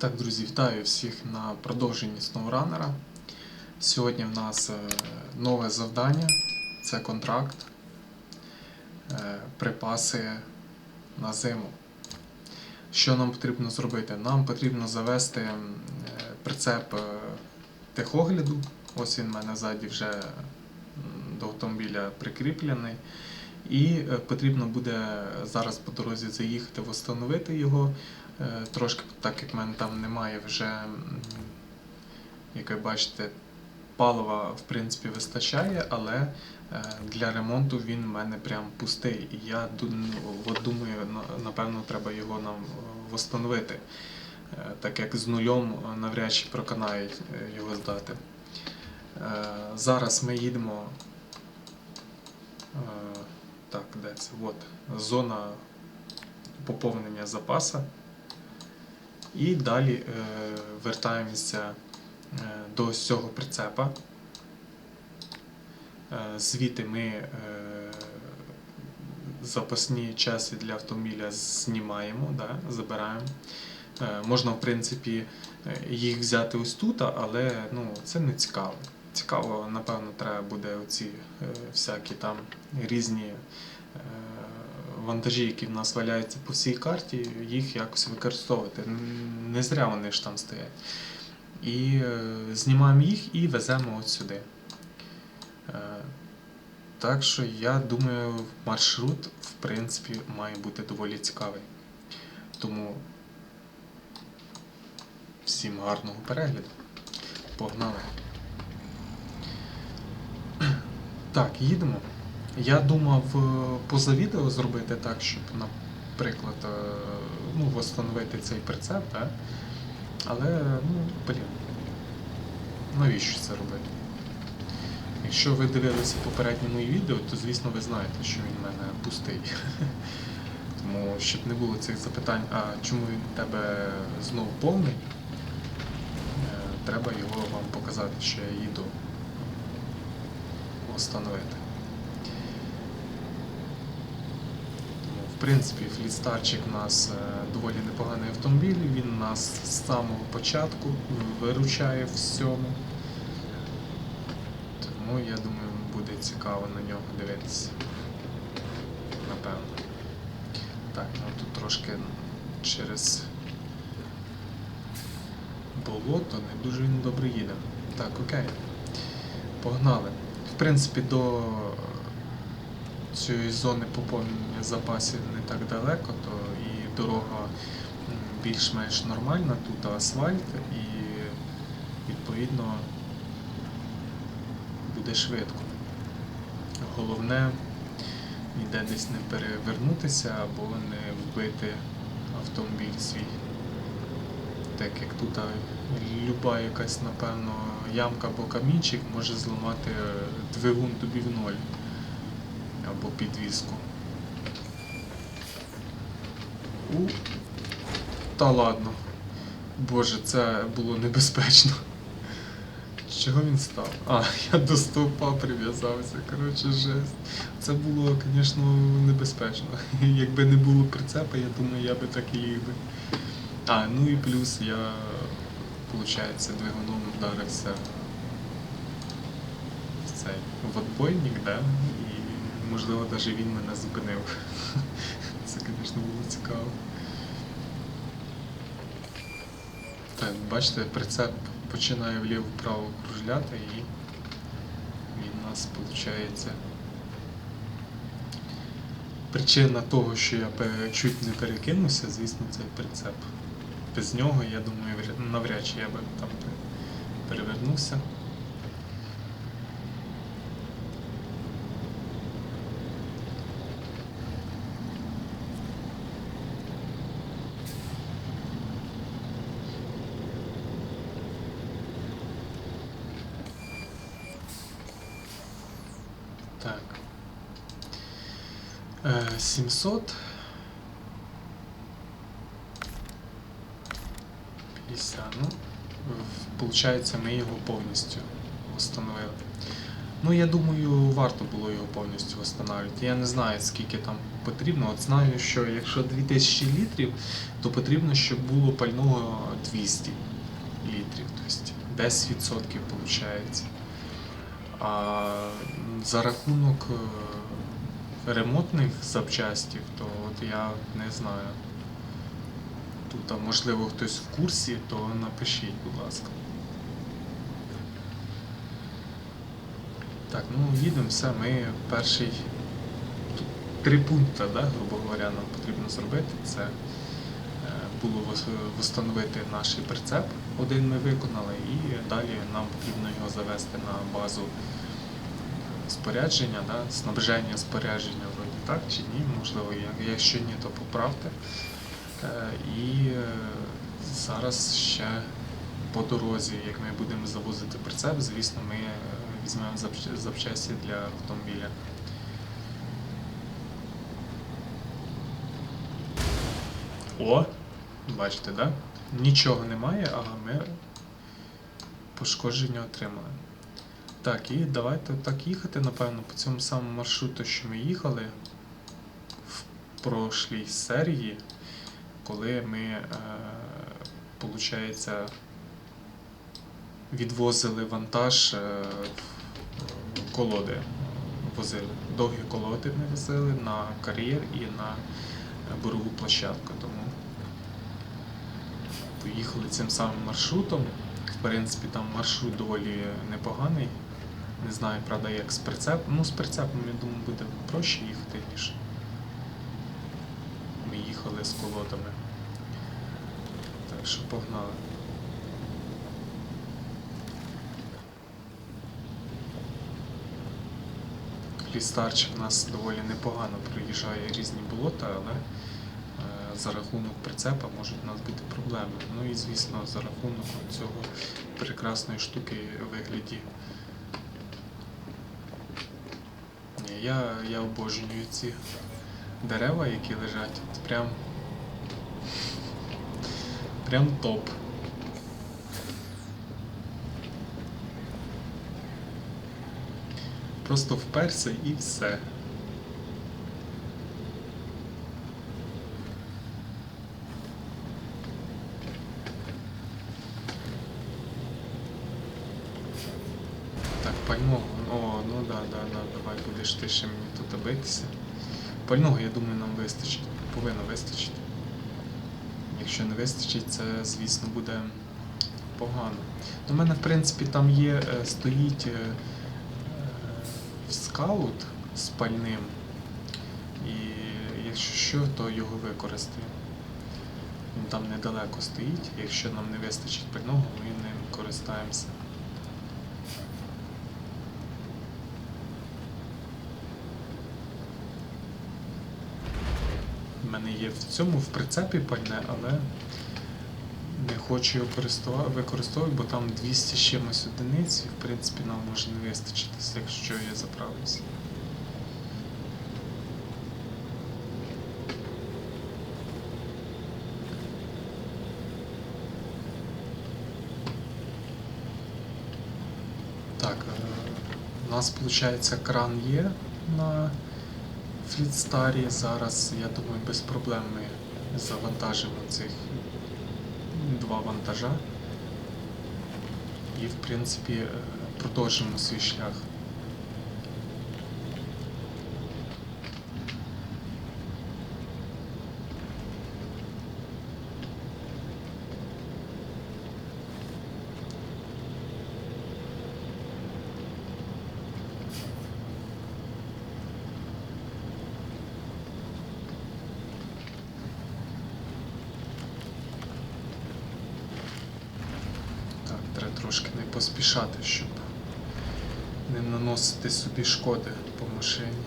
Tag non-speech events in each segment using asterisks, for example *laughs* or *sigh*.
Так, друзі, вітаю всіх на продовженні SnowRunner. Сьогодні в нас е, нове завдання це контракт. Е, Припаси на зиму. Що нам потрібно зробити? Нам потрібно завести е, прицеп техогляду. Ось він в мене ззаді вже до автомобіля прикріплений. І потрібно буде зараз по дорозі заїхати, встановити його. Е, Трошки, так як в мене там немає вже, як ви бачите, палива в принципі вистачає, але е, для ремонту він в мене прям пустий. І я от думаю, напевно, треба його нам е, встановити, так як з нульом навряд чи проконають е, його здати. Зараз ми їдемо. Так, де це? От, зона поповнення запаса. І далі е, вертаємося е, до цього прицепа. Е, звідти ми запасні часи для автомобіля знімаємо, да, забираємо. Можна, в принципі, їх взяти ось тут, але ну, це не цікаво. Цікаво, напевно, треба буде оці всякі там різні вантажі, які в нас валяються по всій карті, їх якось використовувати. Не зря вони ж там стоять. І е, знімаємо їх і веземо от сюди. Е, так що я думаю, маршрут, в принципі, має бути доволі цікавий. Тому всім гарного перегляду. Погнали! Так, їдемо. Я думав е, поза відео зробити так, щоб, наприклад, е, ну, встановити цей прицеп, да? але, ну, блін, навіщо це робити? Якщо ви дивилися попереднє моє відео, то звісно ви знаєте, що він в мене пустий. *laughs* Тому щоб не було цих запитань, а чому він в тебе знову повний, е, треба його вам показати, що я їду встановити. Тому, в принципі, флітстарчик у нас е, доволі непоганий автомобіль, він нас з самого початку виручає всьому. Тому я думаю, буде цікаво на нього дивитися. Напевно. Так, ну тут трошки через болото не дуже він добре їде. Так, окей. Погнали. В принципі, до цієї зони поповнення запасів не так далеко, то і дорога більш-менш нормальна, тут асфальт і відповідно буде швидко. Головне ніде десь не перевернутися або не вбити автомобіль свій. Так як тут люба якась, напевно, ямка або камінчик може зламати е, двигун тобі в ноль або підвіску. У. Та ладно. Боже, це було небезпечно. Чого він став? А, *laughs* я до стовпа прив'язався. Коротше, жесть. Це було, звісно, небезпечно. *laughs* Якби не було прицепа, я думаю, я би так і їх би. А, ну і плюс я, виходить, двигуном вдарився в цей в отбойник, да? І можливо навіть він мене зупинив. Це, звісно, було цікаво. Так, бачите, прицеп починає вліво-вправо кружляти і він у нас виходить. Причина того, що я чуть не перекинувся, звісно, цей прицеп. Без нього, я думаю, навряд чи я би там перевернувся. Так. Е, 700. 50, ну, получається, ми його повністю встановили. Ну, я думаю, варто було його повністю встановлювати. Я не знаю, скільки там потрібно. От знаю, що якщо 2000 літрів, то потрібно, щоб було пального 200 літрів. Тобто 10% виходить. А за рахунок е, ремонтних запчастів, то от я не знаю. Тут, а можливо, хтось в курсі, то напишіть, будь ласка. Так, ну їдемо все, ми перший. Тут три пункти, да, грубо говоря, нам потрібно зробити. Це е, було встановити наш прицеп, один ми виконали, і далі нам потрібно його завести на базу спорядження, да, снабження спорядження вроді так чи ні, можливо, якщо ні, то поправте. Е, І е, зараз ще по дорозі, як ми будемо завозити прицеп, звісно, ми е, візьмемо запчасті для автомобіля. О! Бачите, да? Нічого немає, а ми пошкодження отримали. Так, і давайте так їхати, напевно, по цьому самому маршруту, що ми їхали в прошлій серії, коли ми, е, відвозили вантаж е, в колоди. Возили. Довгі колоди ми возили на кар'єр і на бурову площадку. Тому поїхали цим самим маршрутом. В принципі, там маршрут доволі непоганий. Не знаю, правда, як з прицепом. Ну, з прицепом, я думаю, буде проще їхати, ніж ми їхали з колодами. Так що погнали. Лістарчик нас доволі непогано проїжджає різні болота, але е, за рахунок прицепа можуть у нас бути проблеми. Ну і звісно, за рахунок цього прекрасної штуки вигляді. Ні, я, я обожнюю ці дерева, які лежать. Це Прям. Прям топ. Просто вперся і все. Так, пального. О, ну да, да, да, давай будеш ти ще мені тут битися. Пального, я думаю, нам вистачить. Повинно вистачити. Якщо не вистачить, це, звісно, буде погано. У мене, в принципі, там є, е, стоїть е, е, скаут з пальним. І якщо що, то його використаємо. Він там недалеко стоїть. Якщо нам не вистачить пального, ми ним користаємося. У мене є в цьому в прицепі пальне, але не хочу його використовувати, бо там 200 з чимось одиниць, і в принципі нам може не вистачити, якщо я заправлюся. Так, е, у нас виходить кран є на Флітстарі. Зараз, я думаю, без проблем ми завантажимо цих два вантажа. І, в принципі, е, продовжимо свій шлях. Так, треба трошки не поспішати, щоб не наносити собі шкоди по машині.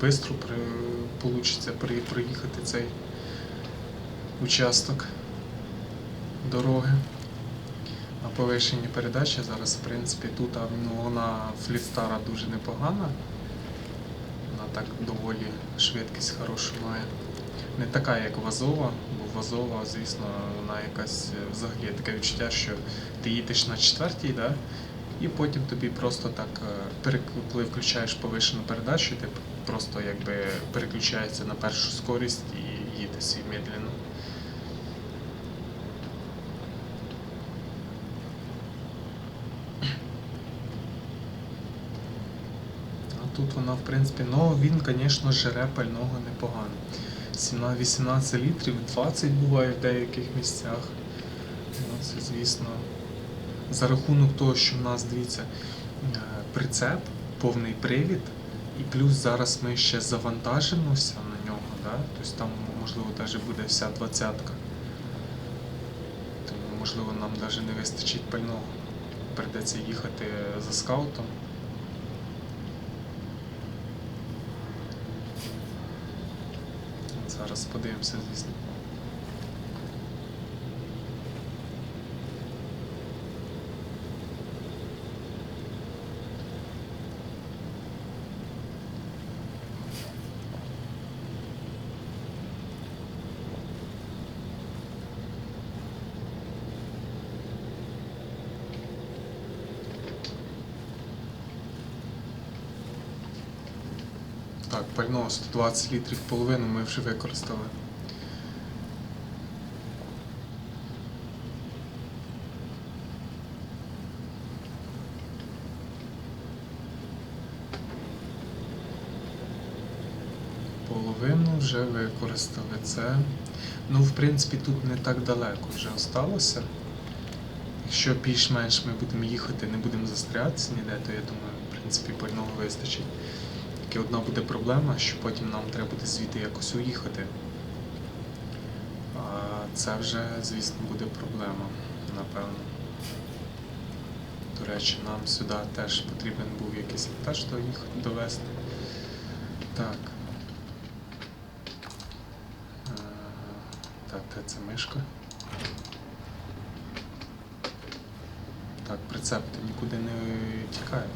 Швидко при... получиться при... проїхати цей участок дороги. На повищенні передачі зараз, в принципі, тут ну, вона флістара дуже непогана. Вона так доволі швидкість хорошу має. Не така, як Вазова, бо Вазова, звісно, вона якась е, взагалі таке відчуття, що ти їдеш на четвертій, да? І потім тобі просто так, е, коли включаєш повишену передачу, ти просто якби переключається на першу скорість і їде свій медленно. Тут вона, в принципі, ну він, звісно, жере пального непогано. 18 літрів, 20 буває в деяких місцях. Ну, це, звісно, за рахунок того, що в нас, дивіться, е, прицеп, повний привід, і плюс зараз ми ще завантажимося на нього, да? тобто там, можливо, навіть буде вся двадцятка. Тому, можливо, нам навіть не вистачить пального. Придеться їхати за скаутом. Зараз подивимося, звісно. Так, пального 120 літрів половину ми вже використали. Половину вже використали це. Ну, в принципі, тут не так далеко вже осталося. Якщо більш-менш ми будемо їхати, не будемо застрятися ніде, то я думаю, в принципі, пального вистачить. Тільки одна буде проблема, що потім нам треба буде звідти якось уїхати. Це вже, звісно, буде проблема, напевно. До речі, нам сюди теж потрібен був якийсь доїхати, довести. Так. Так, де це мишка? Так, прицеп то нікуди не тікає.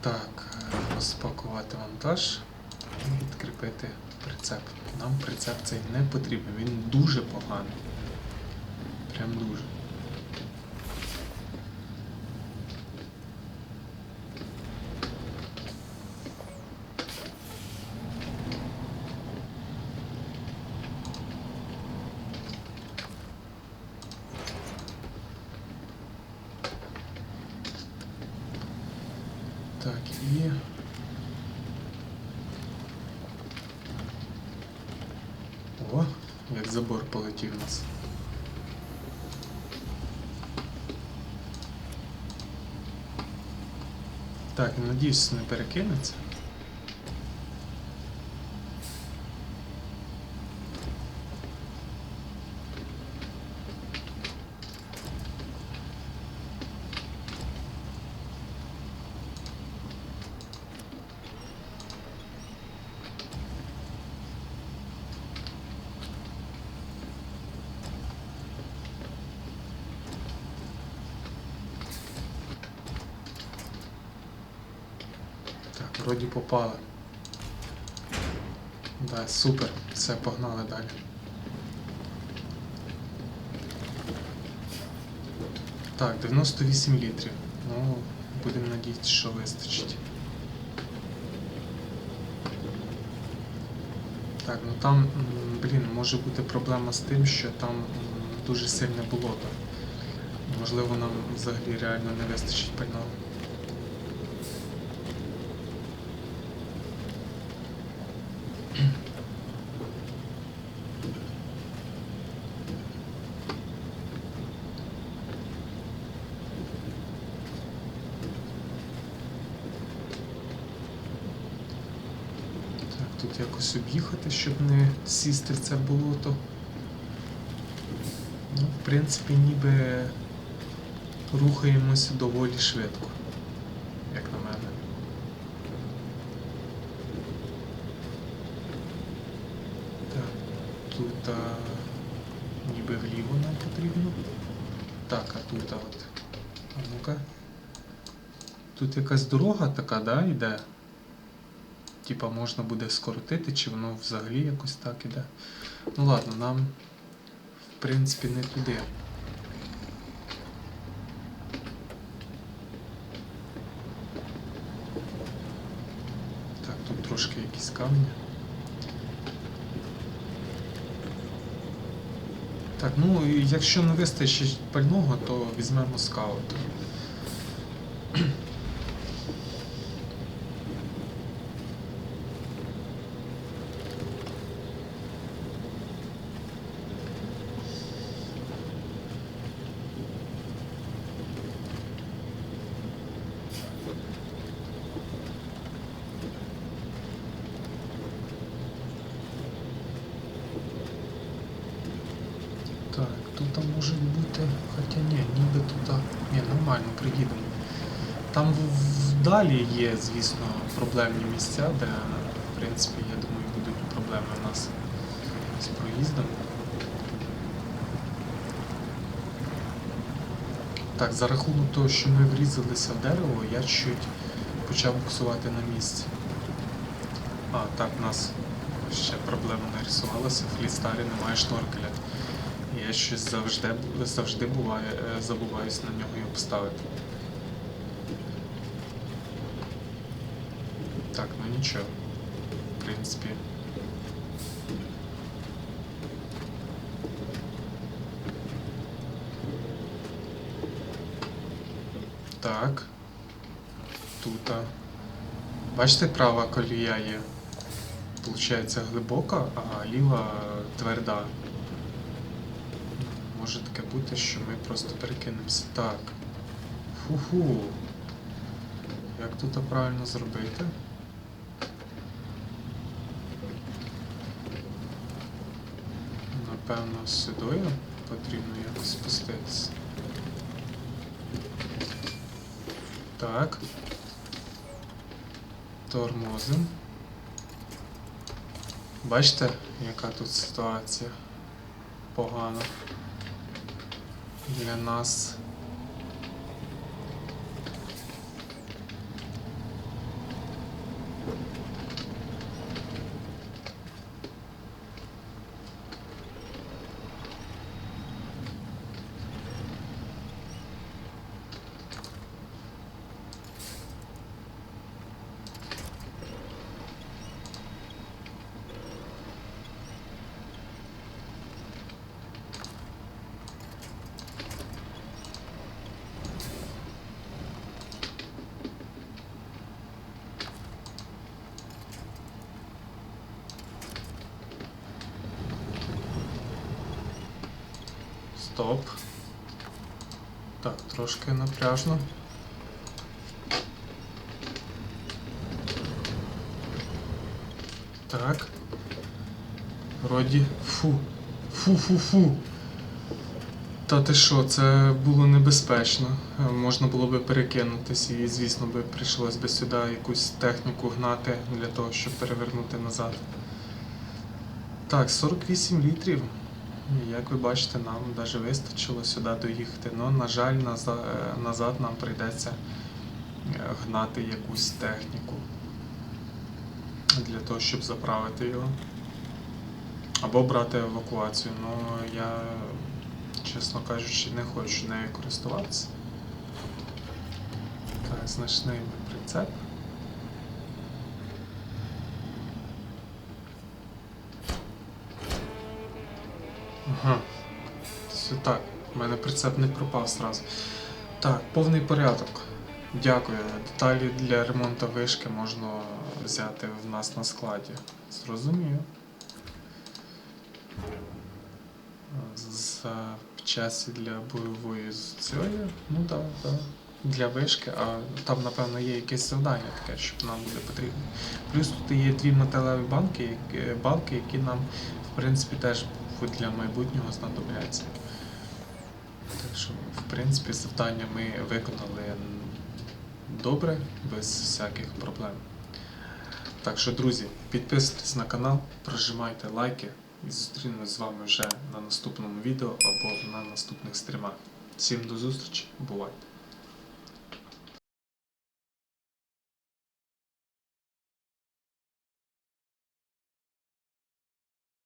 Так, розпакувати вантаж відкріпити прицеп. Нам прицеп цей не потрібен, він дуже поганий. Прям дуже. Так, і. О, як забор полетів у нас. Так, надіюсь, не перекинеться. Так, вроді попали. Да, супер. Все, погнали далі. Так, 98 літрів. Ну, будемо надіятися, що вистачить. Так, ну там, блін, може бути проблема з тим, що там дуже сильне болото. Можливо, нам взагалі реально не вистачить пального. Якось об'їхати, щоб не сісти це болото. Ну, в принципі, ніби рухаємося доволі швидко, як на мене. Так, тут а, ніби вліво нам потрібно. Так, а тут а от. А ну-ка. Тут якась дорога така, да, йде? Типа можна буде скоротити, чи воно взагалі якось так іде. Ну ладно, нам в принципі не туди. Так, тут трошки якісь камні. Так, ну якщо не вистачить пального, то візьмемо скаут. Так, тут там може бути. Хоча ні, ніби тут. Ні, приїдемо. Там вдалі є, звісно, проблемні місця, де, в принципі, я думаю, будуть проблеми у нас з проїздом. Так, за рахунок того, що ми врізалися в дерево, я чуть почав буксувати на місці. А, так, у нас ще проблема нарисувалася, в флістарі немає шноркеля. Я щось завжди, завжди буває, е, забуваюсь на нього його поставити. Так, ну нічого. В принципі. Так. Тут. Бачите, права колія є. Получається глибока, а ліва тверда. Може таке бути, що ми просто перекинемося. Так. Фу-ху. Як тут правильно зробити? Напевно, сюди потрібно якось спуститися. Так. Тормозим. Бачите, яка тут ситуація погана для нас. Стоп. Так, трошки напряжно. Так. Вроді. Фу. Фу-фу-фу. Та ти що, це було небезпечно. Е, Можна було би перекинутися і, звісно, би прийшлось би сюди якусь техніку гнати для того, щоб перевернути назад. Так, 48 літрів. Як ви бачите, нам навіть вистачило сюди доїхати. Ну, на жаль, назад, назад нам прийдеться е, гнати якусь техніку для того, щоб заправити його. Або брати евакуацію. Ну, я, чесно кажучи, не хочу нею користуватися. Так, значний прицеп. Ага. Все так. У мене прицеп не пропав зразу. Так, повний порядок. Дякую. Деталі для ремонту вишки можна взяти в нас на складі. Зрозумію. Запчасті для бойової цієї. Ну так, так. для вишки, а там, напевно, є якесь завдання таке, що нам буде потрібно. Плюс тут є дві металеві банки, які- балки, які нам, в принципі, теж для майбутнього знадобляться. Так що, в принципі, завдання ми виконали добре, без всяких проблем. Так що, друзі, підписуйтесь на канал, прожимайте лайки і зустрінемось з вами вже на наступному відео або на наступних стрімах. Всім до зустрічі, бувайте!